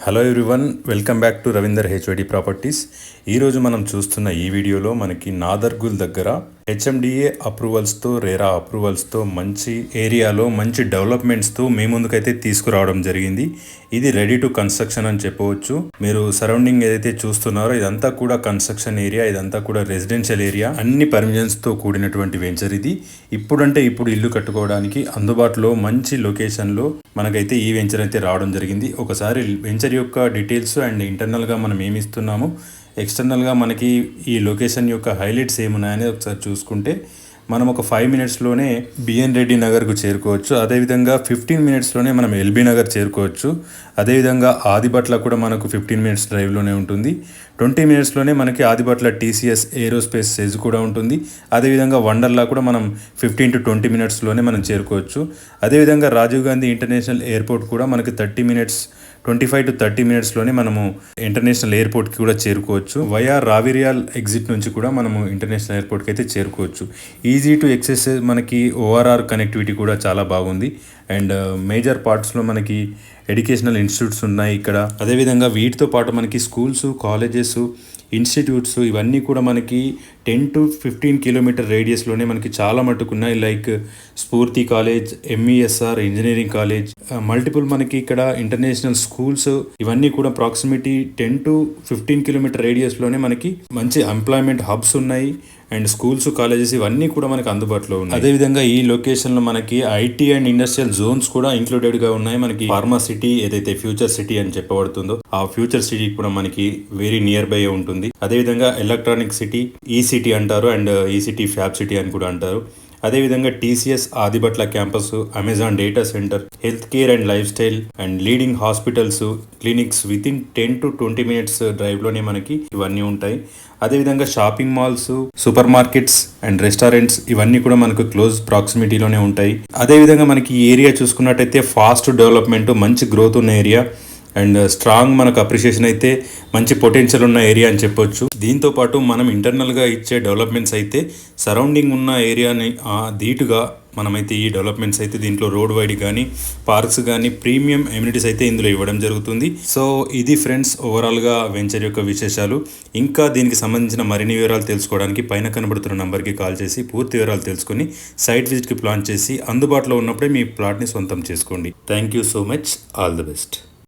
Hello everyone welcome back to Ravinder HOD properties ఈరోజు మనం చూస్తున్న ఈ వీడియోలో మనకి నాదర్గుల్ దగ్గర హెచ్ఎండిఏ అప్రూవల్స్తో రేరా అప్రూవల్స్తో మంచి ఏరియాలో మంచి డెవలప్మెంట్స్తో మీ ముందుకైతే తీసుకురావడం జరిగింది. ఇది రెడీ టు కన్స్ట్రక్షన్ అని చెప్పవచ్చు. మీరు సరౌండింగ్ ఏదైతే చూస్తున్నారో ఇదంతా కూడా కన్స్ట్రక్షన్ ఏరియా ఇదంతా కూడా రెసిడెన్షియల్ ఏరియా అన్ని పర్మిషన్స్తో కూడినటువంటి వెంచర్ ఇది. ఇప్పుడంటే ఇప్పుడు ఇల్లు కట్టుకోవడానికి అందుబాటులో మంచి లొకేషన్లో మనకైతే ఈ వెంచర్ అయితే రావడం జరిగింది. ఒకసారి వెంచర్ యొక్క డీటెయిల్స్ అండ్ ఇంటర్నల్గా మనం ఏమి ఇస్తున్నాము ఎక్స్టర్నల్గా మనకి ఈ లొకేషన్ యొక్క హైలైట్స్ ఏమున్నాయని ఒకసారి చూసుకుంటే మనం ఒక ఫైవ్ మినిట్స్లోనే బిఎన్ రెడ్డి నగర్కు చేరుకోవచ్చు. అదేవిధంగా ఫిఫ్టీన్ మినిట్స్లోనే మనం ఎల్బీ నగర్ చేరుకోవచ్చు. అదేవిధంగా ఆదిబట్ల కూడా మనకు ఫిఫ్టీన్ మినిట్స్ డ్రైవ్లోనే ఉంటుంది. ట్వంటీ మినిట్స్లోనే మనకి ఆదిబట్ల టీసీఎస్ ఏరోస్పేస్ సెజ్ కూడా ఉంటుంది. అదేవిధంగా వండర్లా కూడా మనం ఫిఫ్టీన్ టు ట్వంటీ మినిట్స్లోనే మనం చేరుకోవచ్చు. అదేవిధంగా రాజీవ్ గాంధీ ఇంటర్నేషనల్ ఎయిర్పోర్ట్ కూడా మనకి thirty minutes twenty five to thirty మినిట్స్లోనే మనము ఇంటర్నేషనల్ ఎయిర్పోర్ట్కి కూడా చేరుకోవచ్చు. వయా రావిరియాల్ ఎగ్జిట్ నుంచి కూడా మనము ఇంటర్నేషనల్ ఎయిర్పోర్ట్కి అయితే చేరుకోవచ్చు. ఈజీ టు ఎక్సెస్ మనకి ఓఆర్ఆర్ కనెక్టివిటీ కూడా చాలా బాగుంది. అండ్ uh, మేజర్ పార్ట్స్లో మనకి ఎడ్యుకేషనల్ ఇన్స్టిట్యూట్స్ ఉన్నాయి ఇక్కడ. అదేవిధంగా వీటితో పాటు మనకి స్కూల్స్ కాలేజెస్ ఇన్స్టిట్యూట్స్ ఇవన్నీ కూడా మనకి టెన్ టు ఫిఫ్టీన్ కిలోమీటర్ రేడియస్లోనే మనకి చాలా మటుకు ఉన్నాయి. Like Spoorthi college MESR engineering college multiple మనకి ఇక్కడ ఇంటర్నేషనల్ స్కూల్స్ ఇవన్నీ కూడా proximity ten to fifteen kilometre రేడియస్లోనే మనకి మంచి ఎంప్లాయ్మెంట్ హబ్స్ ఉన్నాయి. అండ్ స్కూల్స్ కాలేజెస్ ఇవన్నీ కూడా మనకి అందుబాటులో ఉన్నాయి. అదేవిధంగా ఈ లొకేషన్లో మనకి ఐటీ అండ్ ఇండస్ట్రియల్ జోన్స్ కూడా ఇంక్లూడెడ్గా ఉన్నాయి. మనకి ఫార్మా సిటీ ఏదైతే ఫ్యూచర్ సిటీ అని చెప్పబడుతుందో ఆ ఫ్యూచర్ సిటీ కూడా మనకి వెరీ నియర్ బై ఉంటుంది. అదేవిధంగా ఎలక్ట్రానిక్ సిటీ ఈ సిటీ అంటారు. And E city fab city అని కూడా అంటారు. అదేవిధంగా TCS Adibatla campus Amazon data centre health care and lifestyle and leading hospitals clinics within ten to twenty minutes డ్రైవ్లోనే మనకి ఇవన్నీ ఉంటాయి. అదేవిధంగా shopping malls supermarkets and restaurants ఇవన్నీ కూడా మనకు క్లోజ్ ప్రాక్సిమిటీలోనే ఉంటాయి. అదేవిధంగా మనకి ఈ ఏరియా చూసుకున్నట్టయితే ఫాస్ట్ డెవలప్మెంట్ మంచి గ్రోత్ ఉన్న ఏరియా. అండ్ స్ట్రాంగ్ మనకు అప్రిషియేషన్ అయితే మంచి పొటెన్షియల్ ఉన్న ఏరియా అని చెప్పొచ్చు. దీంతో పాటు మనం ఇంటర్నల్గా ఇచ్చే డెవలప్మెంట్స్ అయితే సరౌండింగ్ ఉన్న ఏరియాని ధీటుగా మనమైతే ఈ డెవలప్మెంట్స్ అయితే దీంట్లో రోడ్ వైడ్ కానీ పార్క్స్ కానీ ప్రీమియం ఎమ్యూనిటీస్ అయితే ఇందులో ఇవ్వడం జరుగుతుంది. సో ఇది ఫ్రెండ్స్ ఓవరాల్గా వెంచర్ యొక్క విశేషాలు. ఇంకా దీనికి సంబంధించిన మరిన్ని వివరాలు తెలుసుకోవడానికి పైన కనబడుతున్న నంబర్కి కాల్ చేసి పూర్తి వివరాలు తెలుసుకుని సైట్ విజిట్కి ప్లాన్ చేసి అందుబాటులో ఉన్నప్పుడే మీ ప్లాట్ని సొంతం చేసుకోండి. Thank you so much. All the best.